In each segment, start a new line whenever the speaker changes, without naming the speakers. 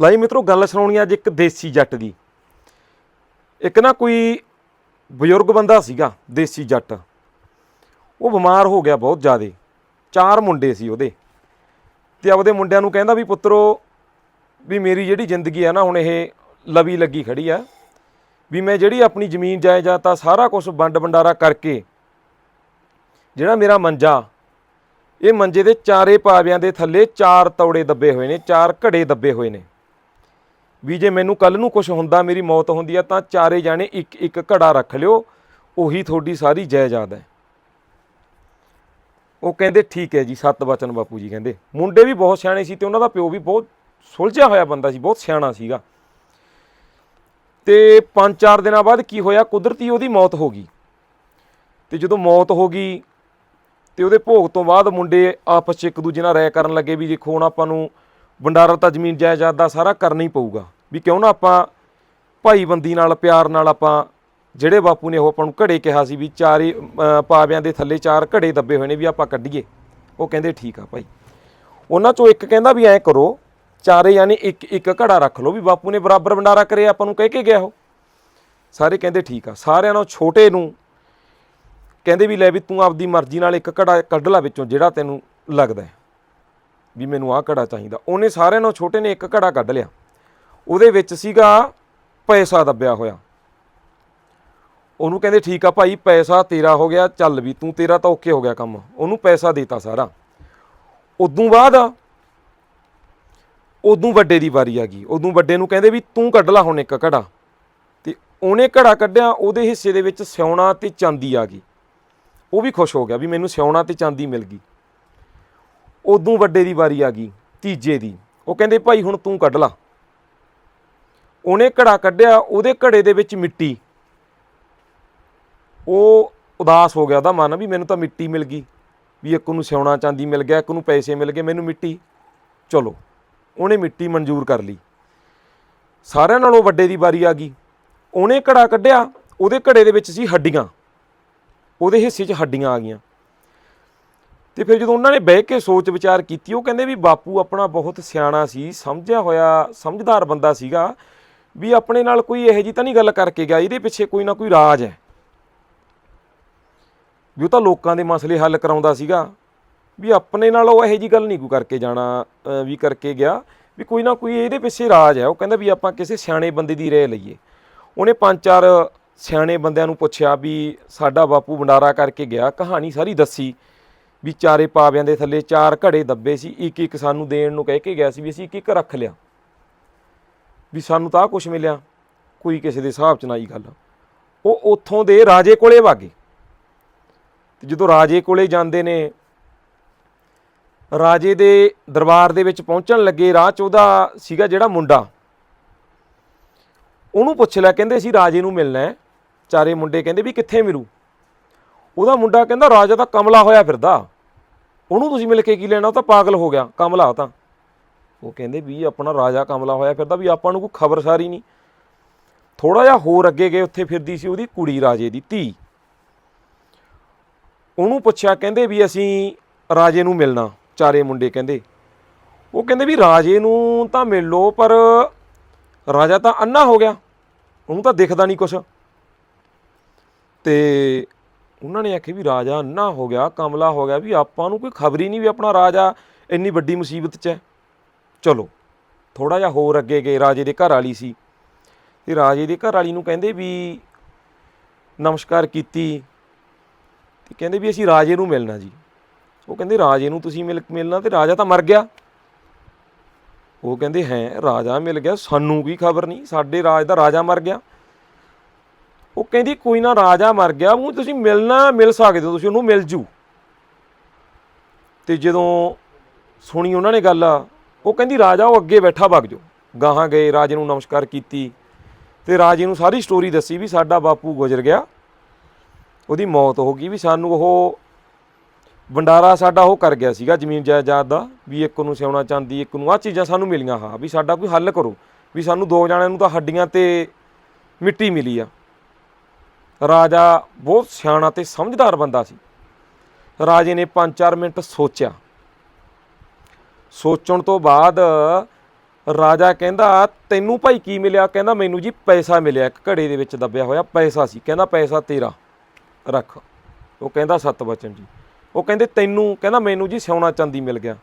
ਲਾਈ ਮਿੱਤਰੋ, ਗੱਲ ਸੁਣਾਉਣੀ ਅੱਜ ਇੱਕ ਦੇਸੀ ਜੱਟ ਦੀ। ਇੱਕ ਨਾ ਕੋਈ ਬਜ਼ੁਰਗ ਬੰਦਾ ਸੀਗਾ, ਦੇਸੀ ਜੱਟ। ਉਹ ਬਿਮਾਰ ਹੋ ਗਿਆ ਬਹੁਤ ਜ਼ਿਆਦਾ। ਚਾਰ ਮੁੰਡੇ ਸੀ ਉਹਦੇ। ਤੇ ਆਪਦੇ ਮੁੰਡਿਆਂ ਨੂੰ ਕਹਿੰਦਾ ਵੀ, ਪੁੱਤਰੋ, ਵੀ ਮੇਰੀ ਜਿਹੜੀ ਜ਼ਿੰਦਗੀ ਹੈ ਨਾ, ਹੁਣ ਇਹ ਲਵੀ ਲੱਗੀ ਖੜੀ ਆ। ਵੀ ਮੈਂ ਜਿਹੜੀ ਆਪਣੀ ਜ਼ਮੀਨ, ਜਾਇਦਾਦ ਤਾਂ ਸਾਰਾ ਕੁਝ ਵੰਡ ਵੰਡਾਰਾ ਕਰਕੇ, ਜਿਹੜਾ ਮੇਰਾ ਮੰਜਾ, ਇਹ ਮੰਜੇ ਦੇ ਚਾਰੇ ਪਾਵਿਆਂ ਦੇ ਥੱਲੇ ਚਾਰ ਤੌੜੇ ਦੱਬੇ ਹੋਏ ਨੇ, ਚਾਰ ਘੜੇ ਦੱਬੇ ਹੋਏ ਨੇ। ਵੀ ਜੇ ਮੈਨੂੰ ਕੱਲ ਨੂੰ ਕੁਝ ਹੁੰਦਾ, ਮੇਰੀ ਮੌਤ ਹੁੰਦੀ ਆ, ਤਾਂ ਚਾਰੇ ਜਾਣੇ ਇੱਕ ਇੱਕ ਘੜਾ ਰੱਖ ਲਿਓ। ਉਹੀ ਤੁਹਾਡੀ ਸਾਰੀ ਜਾਇਦਾਦ ਹੈ। ਉਹ ਕਹਿੰਦੇ, ਠੀਕ ਹੈ ਜੀ, ਸਤ ਬਚਨ ਬਾਪੂ ਜੀ, ਕਹਿੰਦੇ। ਮੁੰਡੇ ਵੀ ਬਹੁਤ ਸਿਆਣੇ ਸੀ ਤੇ ਉਹਨਾਂ ਦਾ ਪਿਓ ਵੀ ਬਹੁਤ ਸੁਲਝਿਆ ਹੋਇਆ ਬੰਦਾ ਸੀ, ਬਹੁਤ ਸਿਆਣਾ ਸੀਗਾ। ਤੇ ਪੰਜ, ਚਾਰ ਦਿਨਾਂ ਬਾਅਦ ਕੀ ਹੋਇਆ? ਕੁਦਰਤੀ ਉਹਦੀ ਮੌਤ ਹੋ ਗਈ। ਤੇ ਜਦੋਂ ਮੌਤ ਹੋ ਗਈ ਤੇ ਉਹਦੇ ਭੋਗ ਤੋਂ ਬਾਅਦ ਮੁੰਡੇ ਆਪਸ 'ਚ ਇੱਕ ਦੂਜੇ ਨਾਲ ਰਾਇ ਕਰਨ ਲੱਗੇ ਵੀ ਦੇਖੋ ਹੁਣ ਆਪਾਂ ਨੂੰ ਵੰਡਾਰਾ ਤਾਂ ਜ਼ਮੀਨ ਜਾਇਦਾਦ ਦਾ ਸਾਰਾ ਕਰਨਾ ਹੀ ਪਊਗਾ। ਵੀ ਕਿਉਂ ਨਾ ਆਪਾਂ ਭਾਈਬੰਦੀ ਨਾਲ, ਪਿਆਰ ਨਾਲ ਆਪਾਂ ਜਿਹੜੇ ਬਾਪੂ ਨੇ ਉਹ ਆਪਾਂ ਨੂੰ ਘੜੇ ਕਿਹਾ ਸੀ ਵੀ ਚਾਰੇ ਪਾਵਿਆਂ ਦੇ ਥੱਲੇ ਚਾਰ ਘੜੇ ਦੱਬੇ ਹੋਏ ਨੇ ਵੀ ਆਪਾਂ ਕੱਢੀਏ। ਉਹ ਕਹਿੰਦੇ ਠੀਕ ਆ ਭਾਈ। ਉਹਨਾਂ ਚੋਂ ਇੱਕ ਕਹਿੰਦਾ ਵੀ ਐਂ ਕਰੋ, ਚਾਰੇ ਯਾਨੀ ਇੱਕ ਇੱਕ ਘੜਾ ਰੱਖ ਲਓ ਵੀ ਬਾਪੂ ਨੇ ਬਰਾਬਰ ਵੰਡਾਰਾ ਕਰੇ ਆਪਾਂ ਨੂੰ ਕਹਿ ਕੇ ਗਿਆ ਉਹ। ਸਾਰੇ ਕਹਿੰਦੇ ਠੀਕ ਆ। ਸਾਰਿਆਂ ਨਾਲੋਂ ਛੋਟੇ ਨੂੰ ਕਹਿੰਦੇ ਵੀ ਲੈ ਵੀ ਤੂੰ ਆਪਦੀ ਮਰਜ਼ੀ ਨਾਲ ਇੱਕ ਘੜਾ ਕੱਢ ਲੈ ਵਿੱਚੋਂ ਜਿਹੜਾ ਤੈਨੂੰ ਲੱਗਦਾ ਹੈ। ਵੀ ਮੈਨੂੰ ਆਹ ਘੜਾ ਚਾਹੀਦਾ। ਉਹਨੇ ਸਾਰਿਆਂ ਨਾਲੋਂ ਛੋਟੇ ਨੇ ਇੱਕ ਘੜਾ ਕੱਢ ਲਿਆ। ਉਹਦੇ ਵਿੱਚ ਸੀਗਾ ਪੈਸਾ ਦੱਬਿਆ ਹੋਇਆ। ਉਹਨੂੰ ਕਹਿੰਦੇ, ਠੀਕ ਆ ਭਾਈ, ਪੈਸਾ ਤੇਰਾ ਹੋ ਗਿਆ, ਚੱਲ ਵੀ, ਤੂੰ ਤੇਰਾ ਤਾਂ ਓਕੇ ਹੋ ਗਿਆ ਕੰਮ। ਉਹਨੂੰ ਪੈਸਾ ਦੇਤਾ ਸਾਰਾ। ਉਦੋਂ ਬਾਅਦ ਉਦੋਂ ਵੱਡੇ ਦੀ ਵਾਰੀ ਆ ਗਈ। ਉਦੋਂ ਵੱਡੇ ਨੂੰ ਕਹਿੰਦੇ ਵੀ, ਤੂੰ ਕੱਢ ਲਾ ਹੁਣ ਇੱਕ ਘੜਾ। ਤੇ ਉਹਨੇ ਘੜਾ ਕੱਢਿਆ, ਉਹਦੇ ਹਿੱਸੇ ਦੇ ਵਿੱਚ ਸਿਉਣਾ ਤੇ ਚਾਂਦੀ ਆ ਗਈ। ਉਹ ਵੀ ਖੁਸ਼ ਹੋ ਗਿਆ ਵੀ ਮੈਨੂੰ ਸਿਉਣਾ ਤੇ ਚਾਂਦੀ ਮਿਲ ਗਈ। ਉਦੋਂ ਵੱਡੇ ਦੀ ਵਾਰੀ ਆ ਗਈ, ਤੀਜੇ ਦੀ। ਉਹ ਕਹਿੰਦੇ, ਭਾਈ, ਹੁਣ ਤੂੰ ਕੱਢ ਲਾ। ਉਹਨੇ ਘੜਾ ਕੱਢਿਆ, ਉਹਦੇ ਘੜੇ ਦੇ ਵਿੱਚ ਮਿੱਟੀ। ਉਹ ਉਦਾਸ ਹੋ ਗਿਆ ਉਹਦਾ ਮਨ ਵੀ, ਮੈਨੂੰ ਤਾਂ ਮਿੱਟੀ ਮਿਲ ਗਈ। ਵੀ ਇੱਕ ਨੂੰ ਸਿਉਣਾ ਚਾਂਦੀ ਮਿਲ ਗਿਆ, ਇੱਕ ਨੂੰ ਪੈਸੇ ਮਿਲ ਗਏ, ਮੈਨੂੰ ਮਿੱਟੀ। ਚਲੋ, ਉਹਨੇ ਮਿੱਟੀ ਮਨਜ਼ੂਰ ਕਰ ਲਈ। ਸਾਰਿਆਂ ਨਾਲੋਂ ਵੱਡੇ ਦੀ ਵਾਰੀ ਆ ਗਈ। ਉਹਨੇ ਘੜਾ ਕੱਢਿਆ, ਉਹਦੇ ਘੜੇ ਦੇ ਵਿੱਚ ਸੀ ਹੱਡੀਆਂ। ਉਹਦੇ ਹਿੱਸੇ 'ਚ ਹੱਡੀਆਂ ਆ ਗਈਆਂ। ਤੇ ਫਿਰ ਜਦੋਂ ਉਹਨਾਂ ਨੇ ਬਹਿ ਕੇ ਸੋਚ ਵਿਚਾਰ ਕੀਤੀ, ਉਹ ਕਹਿੰਦੇ ਵੀ ਬਾਪੂ ਆਪਣਾ ਬਹੁਤ ਸਿਆਣਾ ਸੀ, ਸਮਝਿਆ ਹੋਇਆ, ਸਮਝਦਾਰ ਬੰਦਾ ਸੀਗਾ, ਵੀ ਆਪਣੇ ਨਾਲ ਕੋਈ ਇਹੋ ਜੀ ਤਾਂ ਨਹੀਂ ਗੱਲ ਕਰਕੇ ਗਿਆ, ਇਹਦੇ ਪਿੱਛੇ ਕੋਈ ਨਾ ਕੋਈ ਰਾਜ ਹੈ। ਵੀ ਉਹ ਤਾਂ ਲੋਕਾਂ ਦੇ ਮਸਲੇ ਹੱਲ ਕਰਾਉਂਦਾ ਸੀਗਾ, ਵੀ ਆਪਣੇ ਨਾਲ ਉਹ ਇਹੋ ਜੀ ਗੱਲ ਨਹੀਂ ਕੋਈ ਕਰਕੇ ਜਾਣਾ ਵੀ ਕਰਕੇ ਗਿਆ, ਵੀ ਕੋਈ ਨਾ ਕੋਈ ਇਹਦੇ ਪਿੱਛੇ ਰਾਜ ਹੈ। ਉਹ ਕਹਿੰਦਾ ਵੀ ਆਪਾਂ ਕਿਸੇ ਸਿਆਣੇ ਬੰਦੇ ਦੀ ਰਹਿ ਲਈਏ। ਉਹਨੇ ਪੰਜ ਚਾਰ ਸਿਆਣੇ ਬੰਦਿਆਂ ਨੂੰ ਪੁੱਛਿਆ ਵੀ ਸਾਡਾ ਬਾਪੂ ਭੰਡਾਰਾ ਕਰਕੇ ਗਿਆ, ਕਹਾਣੀ ਸਾਰੀ ਦੱਸੀ। ਵੀ ਚਾਰੇ ਪਾਵਿਆਂ ਦੇ ਥੱਲੇ ਚਾਰ ਘੜੇ ਦੱਬੇ ਸੀ, ਇੱਕ ਇੱਕ ਸਾਨੂੰ ਦੇਣ ਨੂੰ ਕਹਿ ਕੇ ਗਿਆ ਸੀ ਵੀ ਅਸੀਂ ਇੱਕ ਇੱਕ ਰੱਖ ਲਿਆ। ਵੀ ਸਾਨੂੰ ਤਾਂ ਕੁਝ ਮਿਲਿਆ, ਕੋਈ ਕਿਸੇ ਦੇ ਹਿਸਾਬ ਚ ਨਾ ਹੀ ਗੱਲ। ਉਹ ਉੱਥੋਂ ਦੇ ਰਾਜੇ ਕੋਲੇ ਵਾਗੇ। ਤੇ ਜਦੋਂ ਰਾਜੇ ਕੋਲੇ ਜਾਂਦੇ ਨੇ, ਰਾਜੇ ਦੇ ਦਰਬਾਰ ਦੇ ਵਿੱਚ ਪਹੁੰਚਣ ਲੱਗੇ, ਰਾਹ ਚ ਉਹਦਾ ਸੀਗਾ ਜਿਹੜਾ ਮੁੰਡਾ। ਉਹਨੂੰ ਪੁੱਛ ਲਿਆ, ਕਹਿੰਦੇ ਅਸੀਂ ਰਾਜੇ ਨੂੰ ਮਿਲਣਾ ਚਾਰੇ ਮੁੰਡੇ ਕਹਿੰਦੇ ਵੀ ਕਿੱਥੇ ਮਿਲੂ? ਉਹਦਾ ਮੁੰਡਾ ਕਹਿੰਦਾ ਰਾਜਾ ਤਾਂ ਕਮਲਾ ਹੋਇਆ ਫਿਰਦਾ। ਉਹਨੂੰ ਤੁਸੀਂ ਮਿਲ ਕੇ ਕੀ ਲੈਣਾ? ਉਹ ਤਾਂ ਪਾਗਲ ਹੋ ਗਿਆ, ਕਮਲਾ ਉਹ ਤਾਂ। ਉਹ ਕਹਿੰਦੇ ਵੀ ਆਪਣਾ ਰਾਜਾ ਕਮਲਾ ਹੋਇਆ ਫਿਰਦਾ ਵੀ ਆਪਾਂ ਨੂੰ ਕੋਈ ਖਬਰ ਸਾਰੀ ਨਹੀਂ। ਥੋੜਾ ਜਿਹਾ ਹੋਰ ਅੱਗੇ ਗਏ, ਉੱਥੇ ਫਿਰਦੀ ਸੀ ਉਹਦੀ ਕੁੜੀ ਰਾਜੇ ਦੀ, ਧੀ। ਉਹਨੂੰ ਪੁੱਛਿਆ, ਕਹਿੰਦੇ ਵੀ ਅਸੀਂ ਰਾਜੇ ਨੂੰ ਮਿਲਣਾ, ਚਾਰੇ ਮੁੰਡੇ ਕਹਿੰਦੇ। ਉਹ ਕਹਿੰਦੇ ਵੀ ਰਾਜੇ ਨੂੰ ਤਾਂ ਮਿਲ ਲੋ ਪਰ ਰਾਜਾ ਤਾਂ ਅੰਨਾ ਹੋ ਗਿਆ। ਉਹਨੂੰ ਤਾਂ ਦਿਖਦਾ ਨਹੀਂ ਕੁਛ। ਤੇ ਉਹਨਾਂ ਨੇ ਆਖਿਆ ਵੀ ਰਾਜਾ ਅੰਨਾ ਹੋ ਗਿਆ, ਕਮਲਾ ਹੋ ਗਿਆ ਵੀ ਆਪਾਂ ਨੂੰ ਕੋਈ ਖਬਰ ਹੀ ਨਹੀਂ ਵੀ ਆਪਣਾ ਰਾਜਾ ਇੰਨੀ ਵੱਡੀ ਮੁਸੀਬਤ 'ਚ ਹੈ। ਚਲੋ ਥੋੜਾ ਜਿਹਾ ਹੋਰ ਅੱਗੇ ਗਏ, ਰਾਜੇ ਦੇ ਘਰ ਵਾਲੀ ਸੀ। ਤੇ ਰਾਜੇ ਦੇ ਘਰ ਵਾਲੀ ਨੂੰ ਕਹਿੰਦੇ ਵੀ ਨਮਸਕਾਰ ਕੀਤੀ। ਤੇ ਕਹਿੰਦੇ ਵੀ ਅਸੀਂ ਰਾਜੇ ਨੂੰ ਮਿਲਣਾ ਜੀ। ਉਹ ਕਹਿੰਦੇ ਰਾਜੇ ਨੂੰ ਤੁਸੀਂ ਮਿਲ, ਮਿਲਣਾ ਤੇ ਰਾਜਾ ਤਾਂ ਮਰ ਗਿਆ। ਉਹ ਕਹਿੰਦੇ ਹੈ, ਰਾਜਾ ਮਿਲ ਗਿਆ, ਸਾਨੂੰ ਕੀ ਖਬਰ ਨਹੀਂ, ਸਾਡੇ ਰਾਜ ਦਾ ਰਾਜਾ ਮਰ ਗਿਆ। ਉਹ ਕਹਿੰਦੀ ਕੋਈ ਨਾ ਰਾਜਾ ਮਰ ਗਿਆ, ਉਹ ਤੁਸੀਂ ਮਿਲਣਾ, ਮਿਲ ਸਕਦੇ ਹੋ ਤੁਸੀਂ, ਉਹਨੂੰ ਮਿਲ ਜੂ। ਤੇ ਜਦੋਂ ਸੁਣੀ ਉਹਨਾਂ ਨੇ ਗੱਲ, ਉਹ ਕਹਿੰਦੀ ਰਾਜਾ ਉਹ ਅੱਗੇ ਬੈਠਾ ਵਗ ਜੋ ਗਾਹਾਂ ਗਏ, ਰਾਜੇ ਨੂੰ ਨਮਸਕਾਰ ਕੀਤੀ, ਤੇ ਰਾਜੇ ਨੂੰ ਸਾਰੀ ਸਟੋਰੀ ਦੱਸੀ ਵੀ ਸਾਡਾ ਬਾਪੂ ਗੁਜ਼ਰ ਗਿਆ। ਉਹਦੀ ਮੌਤ ਹੋ ਗਈ ਵੀ ਸਾਨੂੰ ਉਹ ਵੰਡਾਰਾ ਸਾਡਾ ਉਹ ਕਰ ਗਿਆ ਸੀਗਾ ਜ਼ਮੀਨ ਜਾਇਦਾਦ ਦਾ, ਵੀ ਇੱਕ ਨੂੰ ਸਿਉਣਾ ਚਾਂਦੀ ਇੱਕ ਨੂੰ ਆ ਚੀਜ਼ਾਂ ਸਾਨੂੰ ਮਿਲੀਆਂ, ਹਾਂ, ਵੀ ਸਾਡਾ ਕੋਈ ਹੱਲ ਕਰੋ। ਵੀ ਸਾਨੂੰ ਦੋ ਜਣਿਆਂ ਨੂੰ ਤਾਂ ਹੱਡੀਆਂ ਤੇ ਮਿੱਟੀ ਮਿਲੀ ਆ। ਰਾਜਾ ਬਹੁਤ ਸਿਆਣਾ ਤੇ ਸਮਝਦਾਰ ਬੰਦਾ ਸੀ। ਰਾਜੇ ਨੇ 5-4 ਮਿੰਟ ਸੋਚਿਆ। ਸੋਚਣ ਤੋਂ ਬਾਅਦ ਰਾਜਾ ਕਹਿੰਦਾ, ਤੈਨੂੰ ਭਾਈ ਕੀ ਮਿਲਿਆ? ਕਹਿੰਦਾ, ਮੈਨੂੰ ਜੀ ਪੈਸਾ ਮਿਲਿਆ, ਇੱਕ ਘੜੇ ਦੇ ਵਿੱਚ ਦੱਬਿਆ ਹੋਇਆ ਪੈਸਾ ਸੀ। ਕਹਿੰਦਾ, ਪੈਸਾ ਤੇਰਾ, ਰੱਖ। ਉਹ ਕਹਿੰਦਾ, ਸਤ ਬਚਨ ਜੀ। ਉਹ ਕਹਿੰਦੇ, ਤੈਨੂੰ, ਕਹਿੰਦਾ, ਮੈਨੂੰ ਜੀ ਸਿਉਣਾ ਚਾਂਦੀ ਮਿਲ ਗਿਆ।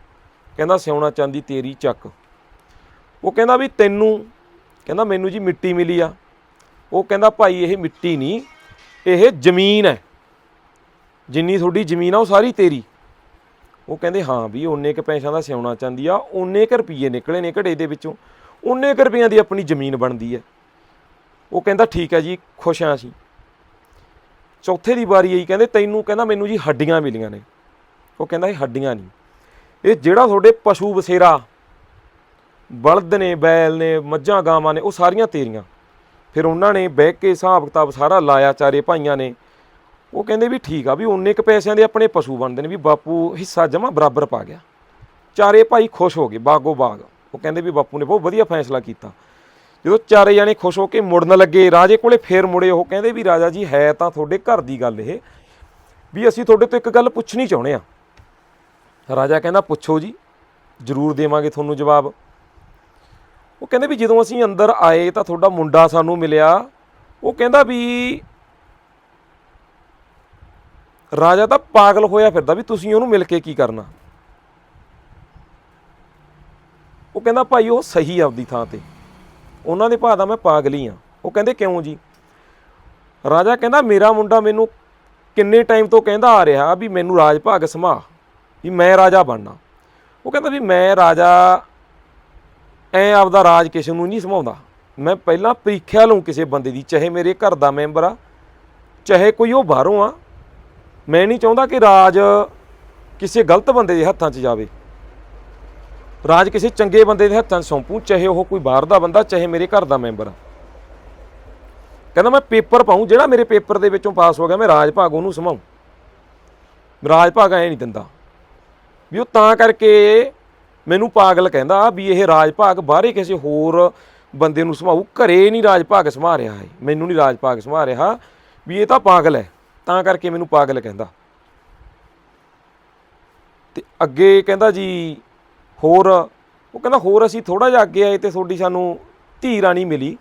ਕਹਿੰਦਾ, ਸਿਉਣਾ ਚਾਂਦੀ ਤੇਰੀ ਚੱਕ। ਉਹ ਕਹਿੰਦਾ ਵੀ, ਤੈਨੂੰ, ਕਹਿੰਦਾ, ਮੈਨੂੰ ਜੀ ਮਿੱਟੀ ਮਿਲੀ ਆ। ਉਹ ਕਹਿੰਦਾ, ਭਾਈ, ਇਹ ਮਿੱਟੀ ਨਹੀਂ ਇਹ ਜ਼ਮੀਨ ਹੈ। ਜਿੰਨੀ ਤੁਹਾਡੀ ਜ਼ਮੀਨ ਆ, ਉਹ ਸਾਰੀ ਤੇਰੀ। ਉਹ ਕਹਿੰਦੇ, ਹਾਂ ਵੀ ਉਹਨੇ ਕ ਪੈਸਿਆਂ ਦਾ ਸਿਆਉਣਾ ਚਾਹੁੰਦੀ ਆ ਉਹਨੇ ਕ ਰੁਪਈਏ ਨਿਕਲੇ ਨੇ ਘੜੇ ਦੇ ਵਿੱਚੋਂ। ਉਹਨੇ ਕ ਰੁਪਈਆਂ ਦੀ ਆਪਣੀ ਜ਼ਮੀਨ ਬਣਦੀ ਹੈ। ਉਹ ਕਹਿੰਦਾ, ਠੀਕ ਹੈ ਜੀ, ਖੁਸ਼ ਹਾਂ ਅਸੀਂ। ਚੌਥੇ ਦੀ ਵਾਰੀ ਆਈ, ਕਹਿੰਦੇ, ਤੈਨੂੰ, ਕਹਿੰਦਾ, ਮੈਨੂੰ ਜੀ ਹੱਡੀਆਂ ਮਿਲੀਆਂ ਨੇ। ਉਹ ਕਹਿੰਦਾ, ਇਹ ਹੱਡੀਆਂ ਨਹੀਂ। ਇਹ ਜਿਹੜਾ ਤੁਹਾਡੇ ਪਸ਼ੂ ਬਸੇਰਾ, ਬਲਦ ਨੇ, ਬੈਲ ਨੇ, ਮੱਝਾਂ, ਗਾਵਾਂ ਨੇ, ਉਹ ਸਾਰੀਆਂ ਤੇਰੀਆਂ। ਫਿਰ ਉਹਨਾਂ ਨੇ ਬਹਿ ਕੇ ਹਿਸਾਬ ਕਿਤਾਬ ਸਾਰਾ ਲਾਇਆ, ਚਾਰੇ ਭਾਈਆਂ ਨੇ। ਉਹ ਕਹਿੰਦੇ ਵੀ ਠੀਕ ਆ ਵੀ ਉਨੇ ਕ ਪੈਸਿਆਂ ਦੇ ਆਪਣੇ ਪਸ਼ੂ ਬਣਦੇ ਨੇ ਵੀ ਬਾਪੂ ਹਿੱਸਾ ਜਮਾ ਬਰਾਬਰ ਪਾ ਗਿਆ। ਚਾਰੇ ਭਾਈ ਖੁਸ਼ ਹੋ ਗਏ, ਬਾਗੋ ਬਾਗ। ਉਹ ਕਹਿੰਦੇ ਵੀ ਬਾਪੂ ਨੇ ਬਹੁਤ ਵਧੀਆ ਫੈਸਲਾ ਕੀਤਾ। ਜਦੋਂ ਚਾਰੇ ਜਾਣੇ ਖੁਸ਼ ਹੋ ਕੇ ਮੁੜਨ ਲੱਗੇ, ਰਾਜੇ ਕੋਲੇ ਫੇਰ ਮੁੜੇ, ਉਹ ਕਹਿੰਦੇ ਵੀ ਰਾਜਾ ਜੀ, ਹੈ ਤਾਂ ਤੁਹਾਡੇ ਘਰ ਦੀ ਗੱਲ ਇਹ ਵੀ ਅਸੀਂ ਤੁਹਾਡੇ ਤੋਂ ਇੱਕ ਗੱਲ ਪੁੱਛਣੀ ਚਾਹੁੰਦੇ ਆ ਰਾਜਾ ਕਹਿੰਦਾ, ਪੁੱਛੋ ਜੀ, ਜ਼ਰੂਰ ਦੇਵਾਂਗੇ ਤੁਹਾਨੂੰ ਜਵਾਬ। ਉਹ ਕਹਿੰਦੇ ਵੀ ਜਦੋਂ ਅਸੀਂ ਅੰਦਰ ਆਏ ਤਾਂ ਤੁਹਾਡਾ ਮੁੰਡਾ ਸਾਨੂੰ ਮਿਲਿਆ। ਉਹ ਕਹਿੰਦਾ ਵੀ ਰਾਜਾ ਤਾਂ ਪਾਗਲ ਹੋਇਆ ਫਿਰਦਾ ਵੀ ਤੁਸੀਂ ਉਹਨੂੰ ਮਿਲ ਕੇ ਕੀ ਕਰਨਾ। ਉਹ ਕਹਿੰਦਾ, ਭਾਈ, ਉਹ ਸਹੀ ਆਪਦੀ ਥਾਂ ਤੇ। ਉਹਨਾਂ ਦੇ ਭਾਅ ਦਾ ਮੈਂ ਪਾਗਲ ਹੀ ਆ ਉਹ ਕਹਿੰਦੇ, ਕਿਉਂ ਜੀ? ਰਾਜਾ ਕਹਿੰਦਾ, ਮੇਰਾ ਮੁੰਡਾ ਮੈਨੂੰ ਕਿੰਨੇ ਟਾਈਮ ਤੋਂ ਕਹਿੰਦਾ ਆ ਰਿਹਾ ਵੀ ਮੈਨੂੰ ਰਾਜ ਭਾਗ ਸਮਾ, ਵੀ ਮੈਂ ਰਾਜਾ ਬਣਨਾ। ਉਹ ਕਹਿੰਦਾ ਵੀ ਮੈਂ ਰਾਜਾ ਐ ਆਪਦਾ ਰਾਜ ਕਿਸੇ ਨੂੰ ਨਹੀਂ ਸਮਾਉਂਦਾ। ਮੈਂ ਪਹਿਲਾਂ ਪ੍ਰੀਖਿਆ ਲਊਂ ਕਿਸੇ ਬੰਦੇ ਦੀ, ਚਾਹੇ ਮੇਰੇ ਘਰ ਦਾ ਮੈਂਬਰ ਆ, ਚਾਹੇ ਕੋਈ ਉਹ ਬਾਹਰੋਂ ਆ। ਮੈਂ ਨਹੀਂ ਚਾਹੁੰਦਾ ਕਿ ਰਾਜ ਕਿਸੇ ਗਲਤ ਬੰਦੇ ਦੇ ਹੱਥਾਂ 'ਚ ਜਾਵੇ। ਰਾਜ ਕਿਸੇ ਚੰਗੇ ਬੰਦੇ ਦੇ ਹੱਥਾਂ 'ਚ ਸੌਂਪੂ, ਚਾਹੇ ਉਹ ਕੋਈ ਬਾਹਰ ਦਾ ਬੰਦਾ, ਚਾਹੇ ਮੇਰੇ ਘਰ ਦਾ ਮੈਂਬਰ ਆ। ਕਹਿੰਦਾ ਮੈਂ ਪੇਪਰ ਪਾਉਂ ਜਿਹੜਾ ਮੇਰੇ ਪੇਪਰ ਦੇ ਵਿੱਚੋਂ ਪਾਸ ਹੋ ਗਿਆ, ਮੈਂ ਰਾਜ ਭਾਗ ਉਹਨੂੰ ਸਮਾਉਂ ਰਾਜ ਭਾਗ ਐ ਨਹੀਂ ਦਿੰਦਾ। ਵੀ ਉਹ ਤਾਂ ਕਰਕੇ ਮੈਨੂੰ ਪਾਗਲ ਕਹਿੰਦਾ ਵੀ ਇਹ ਰਾਜ ਭਾਗ ਬਾਹਰੇ ਕਿਸੇ ਹੋਰ ਬੰਦੇ ਨੂੰ ਸਮਾਉ ਘਰੇ ਨਹੀਂ ਰਾਜ ਭਾਗ ਸਮਾ ਰਿਹਾ ਹੈ ਮੈਨੂੰ ਨਹੀਂ ਰਾਜ ਭਾਗ ਸਮਾ ਰਿਹਾ ਵੀ ਇਹ ਤਾਂ ਪਾਗਲ ਹੈ। ਤਾਂ ਕਰਕੇ ਮੈਨੂੰ ਪਾਗਲ ਕਹਿੰਦਾ। ਤੇ ਅੱਗੇ ਕਹਿੰਦਾ ਜੀ, ਹੋਰ, ਉਹ ਕਹਿੰਦਾ ਹੋਰ ਅਸੀਂ ਥੋੜਾ ਜਿਹਾ ਅੱਗੇ ਆਏ ਤੇ ਤੁਹਾਡੀ ਸਾਨੂੰ ਧੀ ਰਾਣੀ ਮਿਲੀ।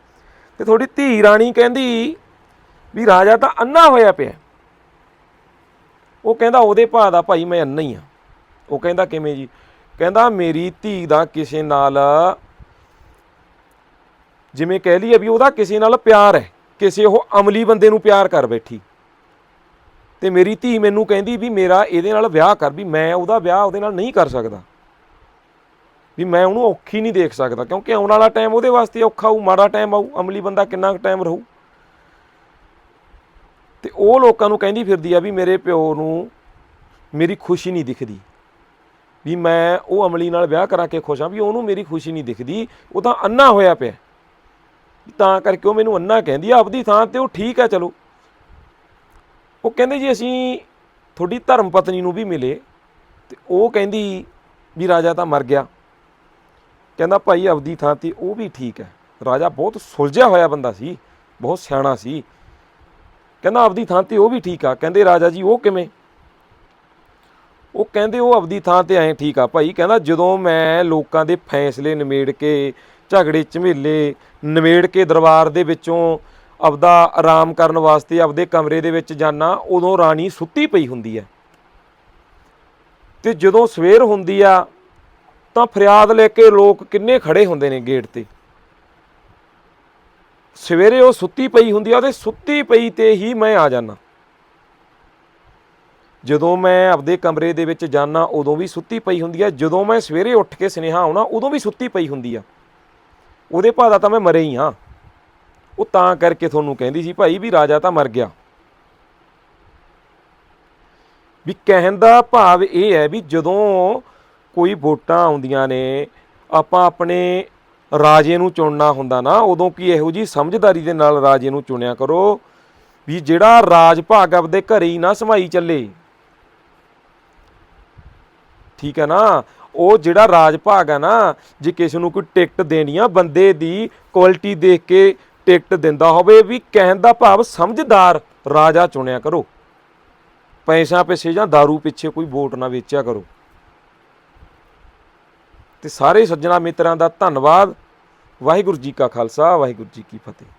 ਤੇ ਤੁਹਾਡੀ ਧੀ ਰਾਣੀ ਕਹਿੰਦੀ ਵੀ ਰਾਜਾ ਤਾਂ ਅੰਨਾ ਹੋਇਆ ਪਿਆ। ਉਹ ਕਹਿੰਦਾ ਉਹਦੇ ਭਾ ਦਾ ਭਾਈ ਮੈਂ ਅੰਨਾ ਹੀ ਆ। ਉਹ ਕਹਿੰਦਾ ਕਿਵੇਂ ਜੀ? ਕਹਿੰਦਾ, ਮੇਰੀ ਧੀ ਦਾ ਕਿਸੇ ਨਾਲ ਜਿਵੇਂ ਕਹਿ ਲਈਏ ਵੀ ਉਹਦਾ ਕਿਸੇ ਨਾਲ ਪਿਆਰ ਹੈ, ਕਿਸੇ ਉਹ ਅਮਲੀ ਬੰਦੇ ਨੂੰ ਪਿਆਰ ਕਰ ਬੈਠੀ। ਤੇ ਮੇਰੀ ਧੀ ਮੈਨੂੰ ਕਹਿੰਦੀ ਵੀ ਮੇਰਾ ਇਹਦੇ ਨਾਲ ਵਿਆਹ ਕਰ, ਵੀ ਮੈਂ ਉਹਦਾ ਵਿਆਹ ਉਹਦੇ ਨਾਲ ਨਹੀਂ ਕਰ ਸਕਦਾ। ਵੀ ਮੈਂ ਉਹਨੂੰ ਔਖੀ ਨਹੀਂ ਦੇਖ ਸਕਦਾ, ਕਿਉਂਕਿ ਆਉਣ ਵਾਲਾ ਟਾਈਮ ਉਹਦੇ ਵਾਸਤੇ ਔਖਾ ਹੋਊ, ਮਾੜਾ ਟਾਈਮ ਆਊ, ਅਮਲੀ ਬੰਦਾ ਕਿੰਨਾ ਕੁ ਟਾਈਮ ਰਹੂ। ਤੇ ਉਹ ਲੋਕਾਂ ਨੂੰ ਕਹਿੰਦੀ ਫਿਰਦੀ ਆ ਵੀ ਮੇਰੇ ਪਿਓ ਨੂੰ ਮੇਰੀ ਖੁਸ਼ੀ ਨਹੀਂ ਦਿਖਦੀ। ਵੀ ਮੈਂ ਉਹ ਅਮਲੀ ਨਾਲ ਵਿਆਹ ਕਰਾ ਕੇ ਖੁਸ਼ ਹਾਂ ਵੀ ਉਹਨੂੰ ਮੇਰੀ ਖੁਸ਼ੀ ਨਹੀਂ ਦਿਖਦੀ, ਉਹ ਤਾਂ ਅੰਨਾ ਹੋਇਆ ਪਿਆ। ਤਾਂ ਕਰਕੇ ਉਹ ਮੈਨੂੰ ਅੰਨਾ ਕਹਿੰਦੀ ਆ, ਆਪਦੀ ਥਾਂ ਤੇ ਉਹ ਠੀਕ ਹੈ ਚਲੋ। ਉਹ ਕਹਿੰਦੇ ਜੀ ਅਸੀਂ ਤੁਹਾਡੀ ਧਰਮ ਪਤਨੀ ਨੂੰ ਵੀ ਮਿਲੇ ਤੇ ਉਹ ਕਹਿੰਦੀ ਵੀ ਰਾਜਾ ਤਾਂ ਮਰ ਗਿਆ। ਕਹਿੰਦਾ ਭਾਈ ਆਪਦੀ ਥਾਂ ਤੇ ਉਹ ਵੀ ਠੀਕ ਹੈ। ਰਾਜਾ ਬਹੁਤ ਸੁਲਝਿਆ ਹੋਇਆ ਬੰਦਾ ਸੀ, ਬਹੁਤ ਸਿਆਣਾ ਸੀ। ਕਹਿੰਦਾ ਆਪਦੀ ਥਾਂ ਤੇ ਉਹ ਵੀ ਠੀਕ ਆ। ਕਹਿੰਦੇ ਰਾਜਾ ਜੀ ਉਹ ਕਿਵੇਂ? ਉਹ ਕਹਿੰਦੇ ਉਹ ਆਪਦੀ ਥਾਂ ਤੇ ਐਂ ਠੀਕ ਆ ਭਾਈ। ਕਹਿੰਦਾ ਜਦੋਂ ਮੈਂ ਲੋਕਾਂ ਦੇ ਫੈਸਲੇ ਨਿਮੇੜ ਕੇ, ਝਗੜੇ, ਝਮੇਲੇ ਨਿਮੇੜ ਕੇ ਦਰਬਾਰ ਦੇ ਵਿੱਚੋਂ ਆਪਦਾ ਆਰਾਮ ਕਰਨ ਵਾਸਤੇ ਆਪਦੇ ਕਮਰੇ ਦੇ ਵਿੱਚ ਜਾਣਾ ਉਦੋਂ ਰਾਣੀ ਸੁੱਤੀ ਪਈ ਹੁੰਦੀ ਹੈ ਤੇ ਜਦੋਂ ਸਵੇਰ ਹੁੰਦੀ ਆ, ਤਾਂ ਫਰਿਆਦ ਲੈ ਕੇ ਲੋਕ ਕਿੰਨੇ ਖੜੇ ਹੁੰਦੇ ਨੇ ਗੇਟ ਤੇ। ਸਵੇਰੇ ਉਹ ਸੁੱਤੀ ਪਈ ਹੁੰਦੀ ਆ ਉਹਦੇ ਸੁੱਤੀ ਪਈ ਤੇ ਹੀ ਮੈਂ ਆ ਜਾਣਾ ਜਦੋਂ ਮੈਂ ਆਪਦੇ ਕਮਰੇ ਦੇ ਵਿੱਚ ਜਾਣਾ ਉਦੋਂ ਵੀ ਸੁੱਤੀ ਪਈ ਹੁੰਦੀ ਆ। ਜਦੋਂ ਮੈਂ ਸਵੇਰੇ ਉੱਠ ਕੇ ਸੁਨੇਹਾ ਆਉਣਾ, ਉਦੋਂ ਵੀ ਸੁੱਤੀ ਪਈ ਹੁੰਦੀ ਆ। ਉਹਦੇ ਭਾਅ ਦਾ ਤਾਂ ਮੈਂ ਮਰੇ ਹੀ ਹਾਂ। ਉਹ ਤਾਂ ਕਰਕੇ ਤੁਹਾਨੂੰ ਕਹਿੰਦੀ ਸੀ, ਭਾਈ ਵੀ ਰਾਜਾ ਤਾਂ ਮਰ ਗਿਆ। ਵੀ ਕਹਿਣ ਦਾ ਭਾਵ ਇਹ ਹੈ ਵੀ ਜਦੋਂ ਕੋਈ ਵੋਟਾਂ ਆਉਂਦੀਆਂ ਨੇ, ਆਪਾਂ ਆਪਣੇ ਰਾਜੇ ਨੂੰ ਚੁਣਨਾ ਹੁੰਦਾ ਨਾ, ਉਦੋਂ ਕੀ ਇਹੋ ਜੀ ਸਮਝਦਾਰੀ ਦੇ ਨਾਲ ਰਾਜੇ ਨੂੰ ਚੁਣਿਆ ਕਰੋ ਵੀ ਜਿਹੜਾ ਰਾਜ ਭਾਗ ਆਪਦੇ ਘਰੇ ਹੀ ਨਾ ਸਮਾਈ ਚੱਲੇ। ਠੀਕ ਹੈ ਨਾ? ਉਹ ਜਿਹੜਾ ਰਾਜ ਭਾਗ ਹੈ ਨਾ, ਜੇ ਕਿਸੇ ਨੂੰ ਕੋਈ ਟਿਕਟ ਦੇਣੀ ਆ, ਬੰਦੇ ਦੀ ਕੁਆਲਿਟੀ ਦੇਖ ਕੇ ਟਿਕਟ ਦਿੰਦਾ ਹੋਵੇ ਵੀ ਕਹਿਣ ਦਾ ਭਾਵ ਸਮਝਦਾਰ ਰਾਜਾ ਚੁਣਿਆ ਕਰੋ। ਪੈਸਾ ਪਿੱਛੇ ਜਾਂ दारू ਪਿੱਛੇ ਕੋਈ ਵੋਟ ਨਾ ਵੇਚਿਆ ਕਰੋ। ਤੇ ਸਾਰੇ ਸੱਜਣਾ ਮਿੱਤਰਾਂ ਦਾ ਧੰਨਵਾਦ। ਵਾਹਿਗੁਰੂ ਜੀ ਕਾ ਖਾਲਸਾ, ਵਾਹਿਗੁਰੂ ਜੀ ਕੀ ਫਤਿਹ।